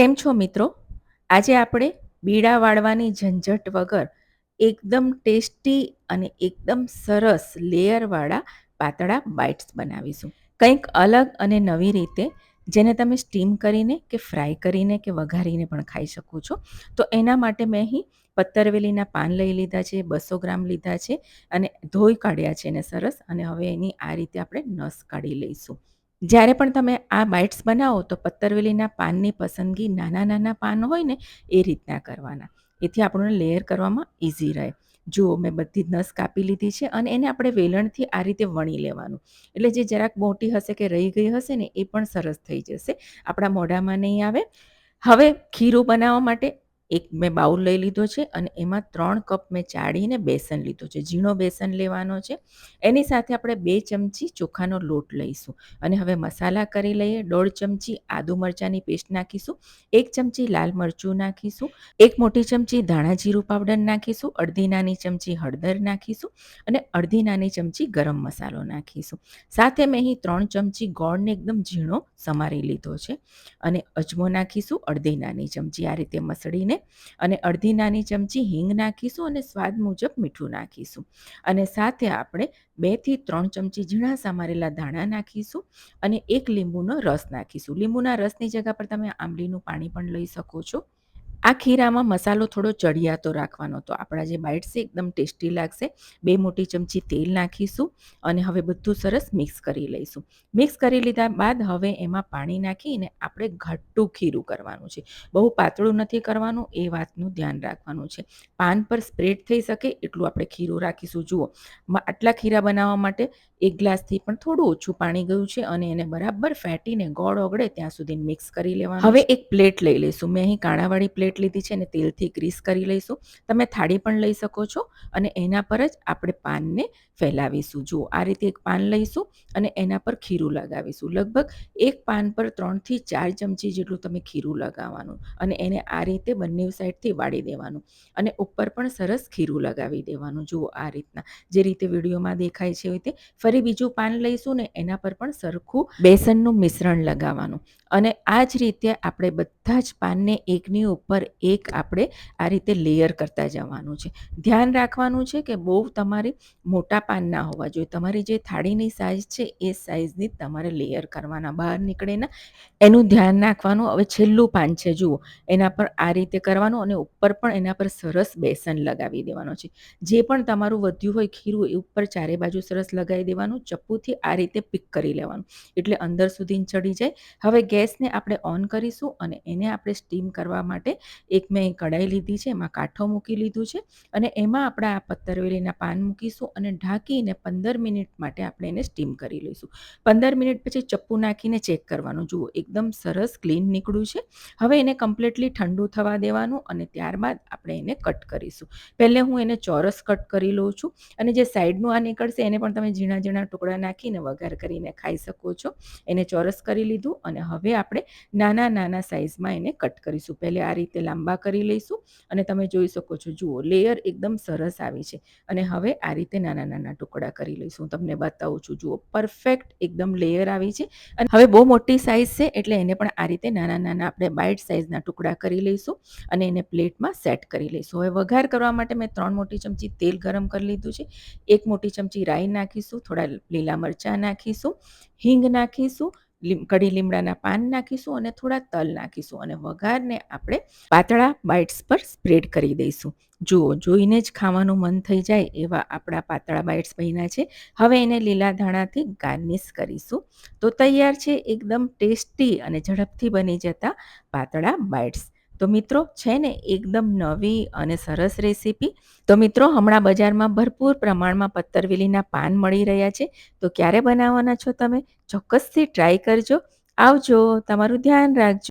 કેમ છો મિત્રો? આજે આપણે બીડા વાળવાની ઝંઝટ વગર એકદમ ટેસ્ટી અને એકદમ સરસ લેયરવાળા પાતળા બાઇટ્સ બનાવીશું. કંઈક અલગ અને નવી રીતે, જેને તમે સ્ટીમ કરીને કે ફ્રાય કરીને કે વઘારીને પણ ખાઈ શકો છો. તો એના માટે મેં અહીં પત્તરવેલીના પાન લઈ લીધા છે, બસો ગ્રામ લીધા છે અને ધોઈ કાઢ્યા છે એને સરસ અને હવે એની આ રીતે આપણે નસ કાઢી લઈશું. જ્યારે પણ તમે આ બાઇટ્સ બનાવો તો પત્તરવેલીના પાનની પસંદગી નાના નાના પાન હોય ને, એ રીતના કરવાના. એથી આપણને લેયર કરવામાં ઇઝી રહે. જુઓ મેં બધી જ નસ કાપી લીધી છે અને એને આપણે વેલણથી આ રીતે વણી લેવાનું. એટલે જે જરાક મોટી હશે કે રહી ગઈ હશે ને, એ પણ સરસ થઈ જશે. આપણા મોઢામાં નહીં આવે. હવે ખીરું બનાવવા માટે એક મેં બાઉલ લઈ લીધો છે અને એમાં ત્રણ કપ મેં ચાળીને બેસન લીધો છે. ઝીણો બેસન લેવાનો છે. એની સાથે આપણે બે ચમચી ચોખાનો લોટ લઈશું. અને હવે મસાલા કરી લઈએ. દોઢ ચમચી આદુ મરચાંની પેસ્ટ નાખીશું. એક ચમચી લાલ મરચું નાખીશું. એક મોટી ચમચી ધાણા જીરું પાવડર નાખીશું. અડધી નાની ચમચી હળદર નાખીશું. અને અડધી નાની ચમચી ગરમ મસાલો નાખીશું. સાથે મેં અહીં ત્રણ ચમચી ગોળને એકદમ ઝીણો સમારી લીધો છે. અને અજમો નાખીશું અડધી નાની ચમચી. આ રીતે મસળીને અને અડધી નાની ચમચી હિંગ નાખીશું અને સ્વાદ મુજબ મીઠું નાખીશું. અને સાથે આપણે બેથી ત્રણ ચમચી ઝીણા સમારેલા ધાણા નાખીશું અને એક લીંબુનો રસ નાખીશું. લીંબુના રસની જગ્યા પર તમે આંબલીનું પાણી પણ લઈ શકો છો. આ ખીરામાં મસાલો થોડો ચડિયાતો રાખવાનો. તો આપણા જે બાઇટ્સ છે એકદમ ટેસ્ટી લાગશે. બે મોટી ચમચી તેલ નાખીશું અને હવે બધું સરસ મિક્સ કરી લઈશું. મિક્સ કરી લીધા બાદ હવે એમાં પાણી નાખીને આપણે ઘટ્ટું ખીરું કરવાનું છે. બહુ પાતળું નથી કરવાનું એ વાતનું ધ્યાન રાખવાનું છે. પાન પર સ્પ્રેડ થઈ શકે એટલું આપણે ખીરું રાખીશું. જુઓ આટલા ખીરા બનાવવા માટે એક ગ્લાસથી પણ થોડું ઓછું પાણી ગયું છે અને એને બરાબર ફેટીને ગોળ ઓગળે ત્યાં સુધી મિક્સ કરી લેવાનું હવે એક પ્લેટ લઈ લઈશું. મેં અહીં કાણાવાળી પ્લેટ પ્લેટ લીધી છે અને તેલથી ગ્રીસ કરી લઈશું. તમે થાળી પણ લઈ શકો છો અને એના પર જ આપણે પાનને ફેલાવીશું. જુઓ, આ રીતે એક પાન લઈશું અને એના પર ખીરું લગાવીશું. લગભગ એક પાન પર ત્રણથી ચાર ચમચી જેટલું તમે ખીરું લગાવવાનું અને એને આ રીતે બંને સાઈડથી વાળી દેવાનું અને ઉપર પણ સરસ ખીરું લગાવી દેવાનું. જુઓ, આ રીતના. જે રીતે વિડીયોમાં દેખાય છે રીતે ફરી બીજું પાન લઈશું ને એના પર પણ સરખું બેસનનું મિશ્રણ લગાવવાનું. અને આ જ રીતે આપણે બધા જ પાનને એકની ઉપર એક આપણે આ રીતે લેયર કરતા જવાનું છે. ધ્યાન રાખવાનું છે કે બહુ તમારે મોટા પાન ના હોવા જોઈએ. તમારી જે થાળીની સાઇઝ છે એ સાઇઝની તમારે લેયર કરવાના, બહાર નીકળે ના. એનું ધ્યાન રાખવાનું. હવે છેલ્લું પાન છે, જુઓ. એના પર આ રીતે કરવાનું અને ઉપર પણ એના પર સરસ બેસન લગાવી દેવાનો છે. જે પણ તમારું વધ્યું હોય ખીરું એ ઉપર ચારે બાજુ સરસ લગાવી દેવાનું. ચપ્પુથી આ રીતે પિક કરી લેવાનું. એટલે અંદર સુધી ચડી જાય. હવે ગેસને આપણે ઓન કરીશું અને એને આપણે સ્ટીમ કરવા માટે એક મેં કઢાઈ લીધી છે, એમાં કાઠો મૂકી લીધું છે અને એમાં આપણે આ પત્તરવેલીના પાન મૂકીશું અને ઢાંકીને પંદર મિનિટ માટે આપણે એને સ્ટીમ કરી લઈશું. પંદર મિનિટ પછી ચપ્પુ નાખીને ચેક કરવાનું. જુઓ, એકદમ સરસ, ક્લીન નીકળ્યું છે. હવે એને કમ્પ્લીટલી ઠંડુ થવા દેવાનું અને ત્યારબાદ આપણે એને કટ કરીશું. પહેલે હું એને ચોરસ કટ કરી લઉં છું અને જે સાઈડનું આ નીકળશે એને પણ તમે ઝીણા ઝીણા ટુકડા નાખીને વઘાર કરીને ખાઈ શકો છો. એને ચોરસ કરી લીધું અને હવે આપણે નાના નાના સાઇઝમાં એને કટ કરીશું. પહેલે આ રીતે લાંબા કરી લઈશું અને તમે જોઈ શકો છો, જુઓ લેયર એકદમ સરસ આવી છે. અને હવે આ રીતે નાના નાના ટુકડા કરી લઈશું. હું તમને બતાવું છું, જુઓ પરફેક્ટ એકદમ લેયર આવી છે. અને હવે બહુ મોટી સાઇઝ છે, એટલે એને પણ આ રીતે નાના નાના આપણે બાઇટ સાઇઝના ટુકડા કરી લઈશું અને એને પ્લેટમાં સેટ કરી લઈશું. હવે વઘાર કરવા માટે મેં ત્રણ મોટી ચમચી તેલ ગરમ કરી લીધું છે. એક મોટી ચમચી રાઈ નાખીશું, થોડા લીલા મરચાં નાખીશું, હિંગ નાખીશું કઢી લીમડાના પાન નાખીશું અને થોડા તલ નાખીશું અને વઘારને આપણે પાતળા બાઇટ્સ પર સ્પ્રેડ કરી દઈશું. જુઓ, જોઈને જ ખાવાનું મન થઈ જાય એવા આપણા પાતળા બાઇટ્સ બન્યા છે. હવે એને લીલા ધાણાથી ગાર્નિશ કરીશું. તો તૈયાર છે, એકદમ ટેસ્ટી અને ઝડપથી બની જતા પાતળા બાઇટ્સ. તો મિત્રો, છે ને, એકદમ નવી અને સરસ રેસીપી. તો મિત્રો, હમણાં બજારમાં ભરપૂર પ્રમાણમાં પત્તરવેલીના પાન મળી રહ્યા છે. તો ક્યારે બનાવવાના છો તમે? ચોક્કસથી ટ્રાય કરજો. આવજો, તમારું ધ્યાન રાખજો.